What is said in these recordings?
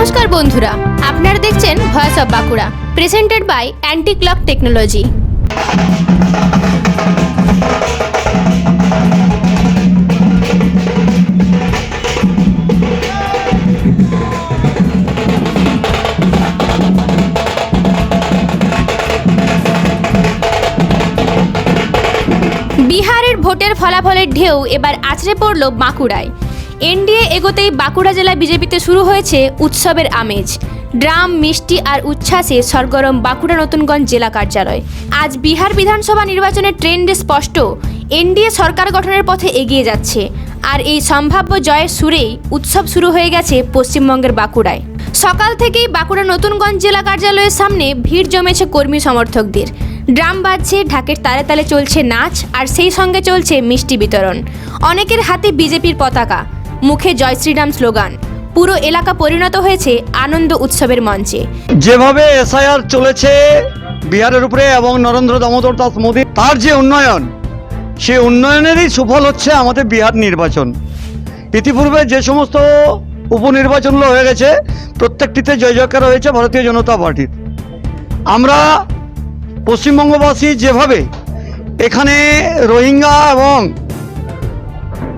নমস্কার বন্ধুরা, আপনারা দেখছেন voice of Bankura presented by anti clock technology বিহারের ভোটের ফলাফলের ঢেউ এবার আছড়ে পড়ল বাঁকুড়ায়। এনডিএ এগোতেই বাঁকুড়া জেলা বিজেপিতে শুরু হয়েছে উৎসবের আমেজ। ড্রাম, মিষ্টি আর উচ্ছ্বাসে সরগরম বাঁকুড়া নতুনগঞ্জ জেলা কার্যালয়। আজ বিহার বিধানসভা নির্বাচনের ট্রেন্ডে স্পষ্ট। এনডিএ সরকার গঠনের পথে এগিয়ে যাচ্ছে। আর এই সম্ভাব্য জয়ের সুরেই উৎসব শুরু হয়ে গেছে পশ্চিমবঙ্গের বাঁকুড়ায়। সকাল থেকেই বাঁকুড়া নতুনগঞ্জ জেলা কার্যালয়ের সামনে ভিড় জমেছে কর্মী সমর্থকদের। ড্রাম বাজছে, ঢাকের তালে তালে চলছে নাচ, আর সেই সঙ্গে চলছে মিষ্টি বিতরণ। অনেকের হাতে বিজেপির পতাকা। মুখে জয় শ্রীরাম স্লোগান। পুরো এলাকা পরিণত হয়েছে আনন্দ উৎসবের মঞ্চে। যেভাবে এসআইআর চলেছে বিহারের উপরে এবং নরেন্দ্র দামোদর দাস মোদী, তার যে উন্নয়ন, সে উন্নয়নেরই সুফল হচ্ছে আমাদের বিহার নির্বাচন। ইতিপূর্বে যে সমস্ত উপনির্বাচনগুলো হয়ে গেছে, প্রত্যেকটিতে জয় জয়কার হয়েছে ভারতীয় জনতা পার্টির। আমরা পশ্চিমবঙ্গবাসী যেভাবে এখানে রোহিঙ্গা এবং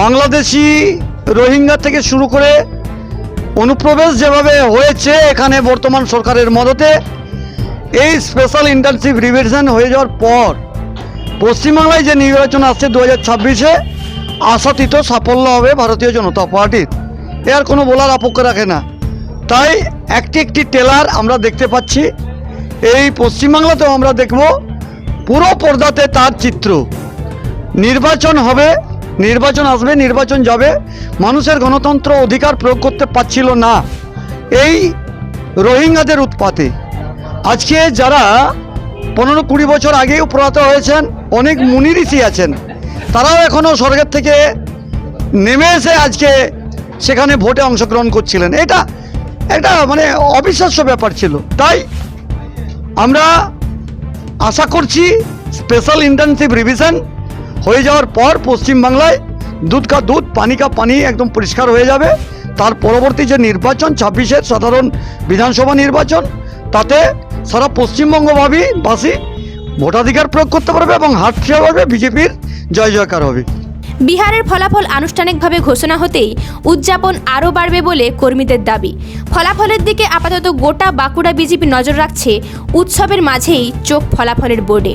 বাংলাদেশি রোহিঙ্গা থেকে শুরু করে অনুপ্রবেশ যেভাবে হয়েছে এখানে বর্তমান সরকারের মদতে, এই স্পেশাল ইন্টার্নশিপ রিভিশন হয়ে যাওয়ার পর পশ্চিমবাংলায় যে নির্বাচন আসছে দু হাজার ছাব্বিশে, আশাতীত সাফল্য হবে ভারতীয় জনতা পার্টির। এর কোনো বলার আপক্ষ রাখে না। তাই একটি একটি টেলার আমরা দেখতে পাচ্ছি। এই পশ্চিমবাংলাতেও আমরা দেখব পুরো পর্দাতে তার চিত্র। নির্বাচন হবে নির্বাচন আসবে, নির্বাচন যাবে, মানুষের গণতন্ত্র অধিকার প্রয়োগ করতে পারছিল না। এই রোহিঙ্গাদের উৎপাতে। আজকে যারা পনেরো কুড়ি বছর আগেও প্রয়াত হয়েছেন, অনেক মুনি ঋষি আছেন, তারাও এখনও স্বর্গের থেকে নেমে এসে আজকে সেখানে ভোটে অংশগ্রহণ করছিলেন। এটা এটা মানে অবিশ্বাস্য ব্যাপার ছিল। তাই আমরা আশা করছি স্পেশাল ইন্টার্নশিপ রিভিশন হয়ে যাওয়ার পর পশ্চিমবাংলায় দুধ কা দুধ, পানি কা পানি একদম পরিষ্কার হয়ে যাবে। তার পরবর্তী যে নির্বাচন ছাব্বিশের সাধারণ বিধানসভা নির্বাচন, তাতে সারা পশ্চিমবঙ্গবাসী বাসী ভোটাধিকার প্রয়োগ করতে পারবে এবং হাত পারবে বিজেপির জয় জয়কার হবে। বিহারের ফলাফল আনুষ্ঠানিকভাবে ঘোষণা হতেই উদযাপন আরও বাড়বে বলে কর্মীদের দাবি। ফলাফলের দিকে আপাতত গোটা বাঁকুড়া বিজেপি নজর রাখছে উৎসবের মাঝেই চোখ ফলাফলের বোর্ডে।